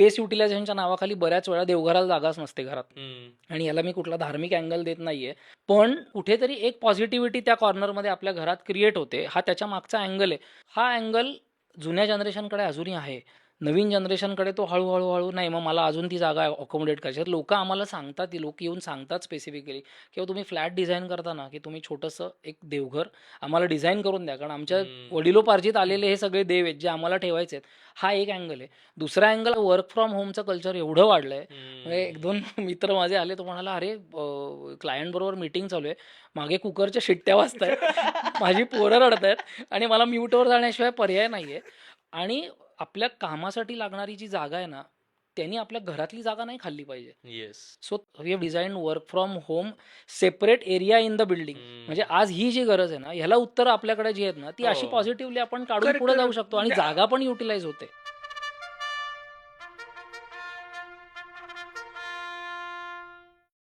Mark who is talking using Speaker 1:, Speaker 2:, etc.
Speaker 1: Space युटिलायझेशनच्या नावाखाली बऱ्याच वेळा देवघराला जागाच नसते घरात. आणि याला मी कुठला धार्मिक अँगल देत नाहीये. पण कुठेतरी एक पॉझिटिव्हिटी त्या कॉर्नरमध्ये आपल्या घरात क्रिएट होते. हा त्याच्या मागचा अँगल आहे. हा अँगल जुन्या जनरेशनकडे अजूनही आहे. नवीन जनरेशनकडे तो हळूहळू हळू नाही मग मला अजून ती जागा अकोमोडेट करायची. लोक आम्हाला सांगतात लोक येऊन सांगतात स्पेसिफिकली किंवा तुम्ही फ्लॅट डिझाईन करताना की तुम्ही छोटंसं एक देवघर आम्हाला डिझाईन करून द्या. कारण आमच्या. वडिलोपार्जित आलेले हे सगळे देव आहेत जे आम्हाला ठेवायचे आहेत. हा एक अँगल आहे. दुसरा अँगल वर्क फ्रॉम होमचं कल्चर एवढं वाढलंय. म्हणजे एक दोन मित्र माझे आले तो म्हणाला अरे क्लायंट बरोबर मीटिंग चालू आहे. मागे कुकरच्या शिट्ट्या वाजतायत. माझी पोरं रडत आहेत आणि मला म्यूटवर जाण्याशिवाय पर्याय नाहीये. आणि आपल्या कामासाठी लागणारी जी जागा आहे ना त्यांनी आपल्या घरातली जागा नाही खाल्ली पाहिजे.
Speaker 2: Yes
Speaker 1: so we have design work from home separate area in the building म्हणजे आज ही जी गरज आहे ना ह्याला उत्तर आपल्याकडे जी आहेत ना ती अशी
Speaker 2: हो.
Speaker 1: पॉझिटिव्हली आपण काढून पुढे जाऊ. शकतो आणि जागा पण युटिलाइज होते.